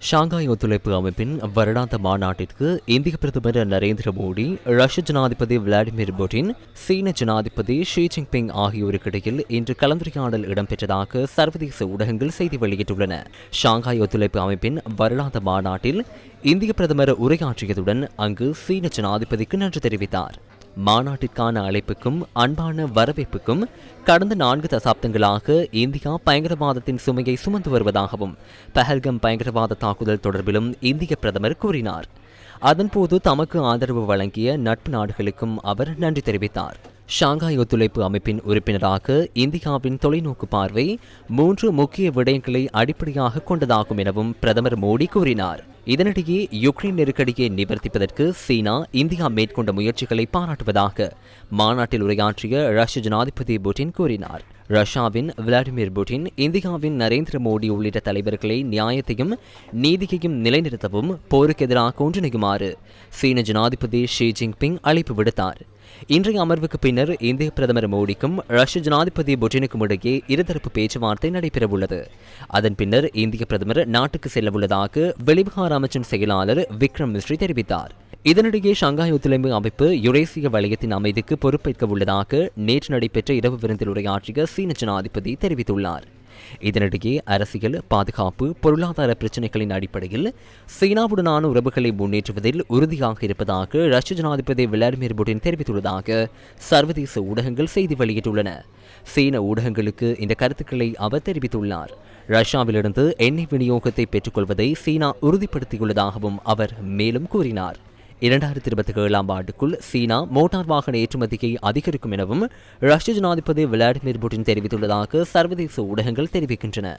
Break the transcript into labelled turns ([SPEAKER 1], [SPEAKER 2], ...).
[SPEAKER 1] Shanghai ஒத்துழைப்பு அமைப்பின் வருடாந்த மாநாட்டிற்கு இந்திய பிரதமர் நரேந்திர மோடி ரஷ்ய ஜனாதிபதி விளாடிமிர் புட்டின் சீன ஜனாதிபதி ஷி ஜின்பிங் ஆகியோருக்கிடையில் இன்று கலந்துரையாடல் இடம்பெற்றதாக சர்வதேச ஊடகங்கள் செய்தி வெளியிட்டுள்ளன. ஷாங்காய் ஒத்துழைப்பு அமைப்பின் வருடாந்த மாநாட்டில் இந்திய பிரதமர் உரையாற்றியதுடன் அங்கு சீன ஜனாதிபதிக்கு நன்றி தெரிவித்தார். மாநாட்டிற்கான அழைப்புக்கும் அன்பான வரவேற்புக்கும் கடந்த நான்கு தசாப்தங்களாக இந்தியா பயங்கரவாதத்தின் சுமையை சுமந்து வருவதாகவும் பஹல்கம் பயங்கரவாத தாக்குதல் தொடர்பிலும் இந்திய பிரதமர் கூறினார். அதன்போது தமக்கு ஆதரவு வழங்கிய நட்பு நாடுகளுக்கும் அவர் நன்றி தெரிவித்தார். ஷாங்காய் ஒத்துழைப்பு அமைப்பின் உறுப்பினராக இந்தியாவின் தொலைநோக்கு பார்வை மூன்று முக்கிய விடயங்களை அடிப்படையாக கொண்டதாகும் எனவும் பிரதமர் மோடி கூறினார். இதனிடையே யுக்ரைன் நெருக்கடியை நிவர்த்திப்பதற்கு சீனா இந்தியா மேற்கொண்ட முயற்சிகளை பாராட்டுவதாக மாநாட்டில் உரையாற்றிய ரஷ்ய ஜனாதிபதி புட்டின் கூறினார். ரஷ்யாவின் விளாடிமிர் புட்டின் இந்தியாவின் நரேந்திர மோடி உள்ளிட்ட தலைவர்களை நியாயத்தையும் நீதியையும் நிலைநிறுத்தவும் போருக்கு எதிராக ஒன்றிணையுமாறு சீன ஜனாதிபதி ஷி ஜின்பிங் அழைப்பு விடுத்தார். இன்றைய அமர்வுக்கு பின்னர் இந்திய பிரதமர் மோடிக்கும் ரஷ்ய ஜனாதிபதி புட்டினுக்கும் இடையே இருதரப்பு பேச்சுவார்த்தை நடைபெறவுள்ளது. அதன் பின்னர் இந்திய பிரதமர் நாட்டுக்கு செல்லவுள்ளதாக வெளிவிகார அமைச்சின் செயலாளர் விக்ரம் மிஸ்ரி தெரிவித்தார். இதனிடையே ஷங்காய் ஒத்துழைப்பு அமைப்பு யுரேசிய வலயத்தின் அமைதிக்கு பொறுப்பேற்க உள்ளதாக நேற்று நடைபெற்ற இரவு விருந்தில் உரையாற்றிய சீன ஜனாதிபதி தெரிவித்துள்ளார். இதனிடையே அரசியல் பாதுகாப்பு பொருளாதார பிரச்சினைகளின் அடிப்படையில் சீனாவுடனான உறவுகளை முன்னேற்றுவதில் உறுதியாக இருப்பதாக ரஷ்ய ஜனாதிபதி விளாடிமிர் புடின் தெரிவித்துள்ளதாக சர்வதேச ஊடகங்கள் செய்தி வெளியிட்டுள்ளன. சீன ஊடகங்களுக்கு இந்த கருத்துக்களை அவர் தெரிவித்துள்ளார். ரஷ்யாவிலிருந்து எண்ணெய் விநியோகத்தை பெற்றுக்கொள்வதை சீனா உறுதிப்படுத்தியுள்ளதாகவும் அவர் மேலும் கூறினார். இரண்டாயிரத்தி இருபத்தி ஏழாம் ஆண்டுக்குள் சீனா மோட்டார் வாகன ஏற்றுமதியை அதிகரிக்கும் எனவும் ரஷ்ய ஜனாதிபதி விளாடிமிர் புட்டின் தெரிவித்துள்ளதாக சர்வதேச ஊடகங்கள் தெரிவிக்கின்றன.